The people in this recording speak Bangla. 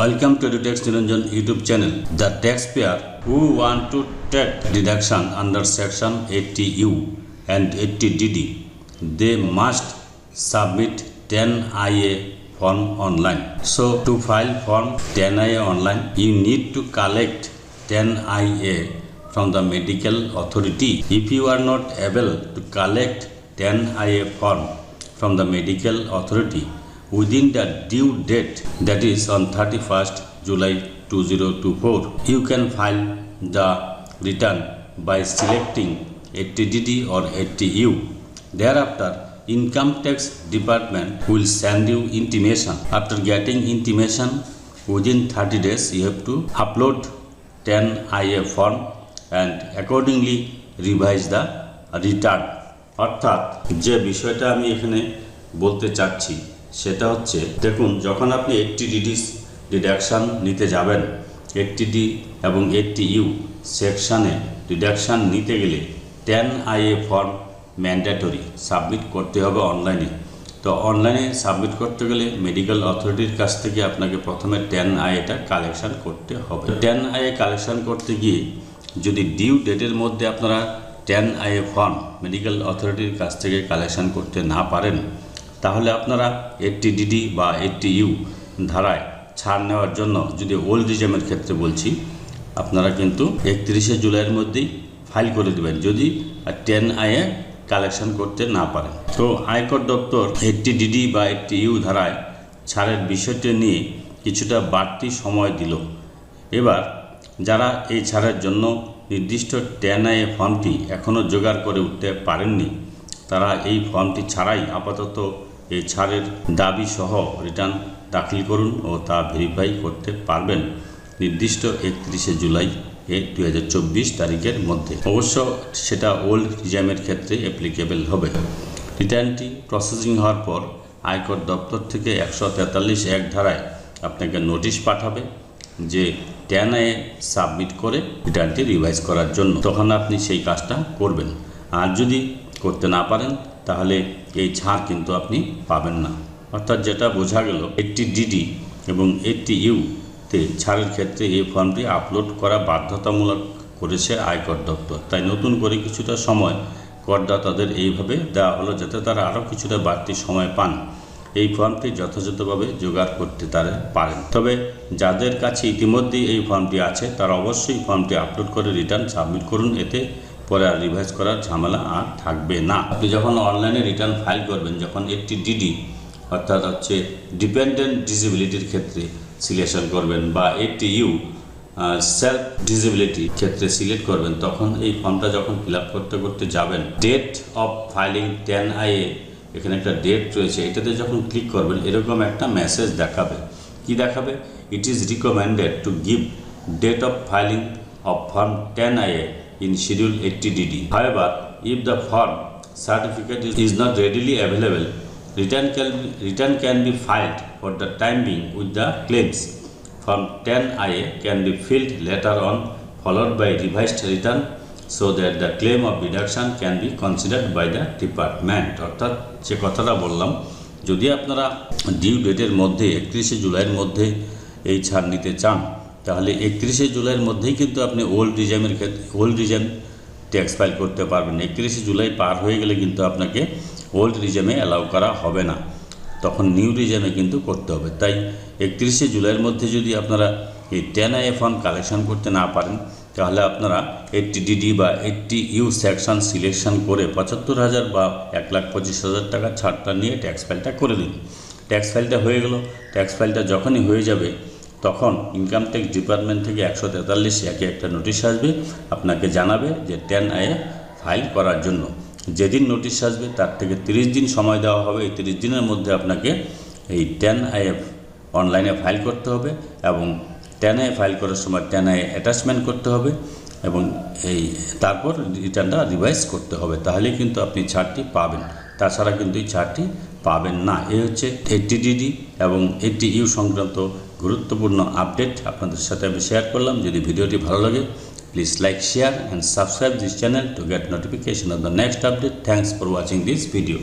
Welcome to the Tax Niranjan YouTube channel. The taxpayer who want to take deduction under section 80U and 80DD, they must submit 10IA form online. So to file form 10IA online, you need to collect 10IA from the medical authority. If you are not able to collect 10IA form from the medical authority within the due date that is on 31st July 2024 you can file the return by selecting 80DD or 80U thereafter income tax department will send you intimation after getting intimation within 30 days you have to upload 10 IA form and accordingly revise the return অর্থাৎ যে বিষয়টা আমি এখানে বলতে চাচ্ছি সেটা হচ্ছে, দেখুন, যখন আপনি এইটটি ডিডি ডিডাকশান নিতে যাবেন এইটটি ডি এবং এইটটি ইউ সেকশানে ডিডাকশান নিতে গেলে ten I A form mandatory submit করতে হবে অনলাইনে তো অনলাইনে সাবমিট করতে গেলে মেডিকেল অথরিটির কাছ থেকে আপনাকে প্রথমে টেন আইএটা কালেকশান করতে হবে। টেন আইএ কালেকশান করতে গিয়ে যদি ডিউ ডেটের মধ্যে আপনারা টেন আইএ ফর্ম মেডিকেল অথরিটির কাছ থেকে কালেকশান করতে না পারেন তাহলে আপনারা এইটটি ডিডি বা এইটটি ইউ ধারায় ছাড় নেওয়ার জন্য যদি ওল্ড রিজেমের ক্ষেত্রে বলছি, আপনারা কিন্তু একত্রিশে জুলাইয়ের মধ্যেই ফাইল করে দেবেন যদি টেন আইএ কালেকশন করতে না পারেন। তো আয়কর দপ্তর এইটটি ডিডি বা এইটটি ইউ ধারায় ছাড়ের বিষয়টি নিয়ে কিছুটা বাড়তি সময় দিল। এবার যারা এই ছাড়ের জন্য নির্দিষ্ট টেন আইএ ফর্মটি এখনও জোগাড় করে উঠতে পারেননি, তারা এই ফর্মটি ছাড়াই আপাতত এই ছাড়ের দাবি সহ রিটার্ন দাখিল করুন ও তা ভেরিফাই করতে পারবেন নির্দিষ্ট একত্রিশে জুলাই, এ দুই তারিখের মধ্যে। অবশ্য সেটা ওল্ড রিজামের ক্ষেত্রে অ্যাপ্লিকেবল হবে। রিটার্নটি প্রসেসিং হওয়ার পর আয়কর দপ্তর থেকে একশো তেতাল্লিশ এক ধারায় আপনাকে নোটিশ পাঠাবে যে ট্যানে সাবমিট করে রিটার্নটি রিভাইজ করার জন্য। তখন আপনি সেই কাজটা করবেন। আর যদি করতে না পারেন তাহলে এই ছাড় কিন্তু আপনি পাবেন না। অর্থাৎ যেটা বোঝা গেল এইটটি ডিডি এবং এইটটি ইউতে ছাড়ের ক্ষেত্রে এই ফর্মটি আপলোড করা বাধ্যতামূলক করেছে আয়কর দপ্তর। তাই নতুন করে কিছুটা সময় করদাতাদের এইভাবে দেওয়া হলো যাতে তারা আরও কিছুটা বাড়তি সময় পান। এই ফর্মটি যথাযথভাবে জোগাড় করতে তারা পারেন। তবে যাদের কাছে ইতিমধ্যেই এই ফর্মটি আছে, তারা অবশ্যই ফর্মটি আপলোড করে রিটার্ন সাবমিট করুন। এতে পরে আর রিভাইজ করার ঝামেলা আর থাকবে না। আপনি যখন অনলাইনে রিটার্ন ফাইল করবেন, যখন একটি ডিডি অর্থাৎ হচ্ছে ডিপেন্ডেন্ট ডিসেবিলিটির ক্ষেত্রে সিলেকশন করবেন বা একটি ইউ সেলফ ডিসেবিলিটি ক্ষেত্রে সিলেক্ট করবেন, তখন এই ফর্মটা যখন ফিল করতে করতে যাবেন date of filing ten I A এখানে একটা ডেট রয়েছে, এটাতে যখন ক্লিক করবেন, এরকম একটা মেসেজ দেখাবে। কি দেখাবে? It is recommended to give date of filing of form ten I in schedule 80 DD. However, if the form certificate is not readily available, return can, return can be filed for the time being with the claims. Form 10IA can be filled later on followed by revised return so that the claim of deduction can be considered by the department. অর্থাৎ যে কথাটা বললাম যদি আপনারা ডিউ ডেটের মধ্যে একত্রিশে জুলাইয়ের মধ্যে এই ছাড় নিতে চান তাহলে একত্রিশে জুলাইয়ের মধ্যেই কিন্তু আপনি ওল্ড রিজামের ক্ষেত্রে ওল্ড রিজাম ট্যাক্স ফাইল করতে পারবেন। একত্রিশে জুলাই পার হয়ে গেলে কিন্তু আপনাকে ওল্ড রিজামে অ্যালাউ করা হবে না। তখন নিউ রিজামে কিন্তু করতে হবে। তাই একত্রিশে জুলাইয়ের মধ্যে যদি আপনারা এই টেন আই ফর্ম কালেকশন করতে না পারেন, তাহলে আপনারা এইটটি ডিডি বা এইটটি ইউ সেকশন সিলেকশন করে পঁচাত্তর হাজার বা এক লাখ পঁচিশ হাজার টাকা ছাড়টা নিয়ে ট্যাক্স ফাইলটা করে দিন ট্যাক্স ফাইলটা হয়ে গেল। ট্যাক্স ফাইলটা যখনই হয়ে যাবে তখন ইনকাম ট্যাক্স ডিপার্টমেন্ট থেকে একশো তেতাল্লিশ একে একটা নোটিশ আসবে, আপনাকে জানাবে যে টেন আয়ে ফাইল করার জন্য। যেদিন নোটিশ আসবে, তার থেকে তিরিশ দিন সময় দেওয়া হবে। এই তিরিশ দিনের মধ্যে আপনাকে এই টেন আইএফ অনলাইনে ফাইল করতে হবে এবং টেন আই ফাইল করার সময় টেন আই অ্যাটাচমেন্ট করতে হবে এবং এই তারপর রিটার্নটা রিভাইজ করতে হবে। তাহলেই কিন্তু আপনি ছাড়টি পাবেন। তাছাড়া কিন্তু এই ছাড়টি পাবেন না। এ হচ্ছে এইটটি ডিডি এবং এইটটি ইউ সংক্রান্ত গুরুত্বপূর্ণ আপডেট আপনাদের সাথে আমি শেয়ার করলাম। যদি ভিডিওটি ভালো লাগে please like share and subscribe this channel to get notification of the next update thanks for watching this video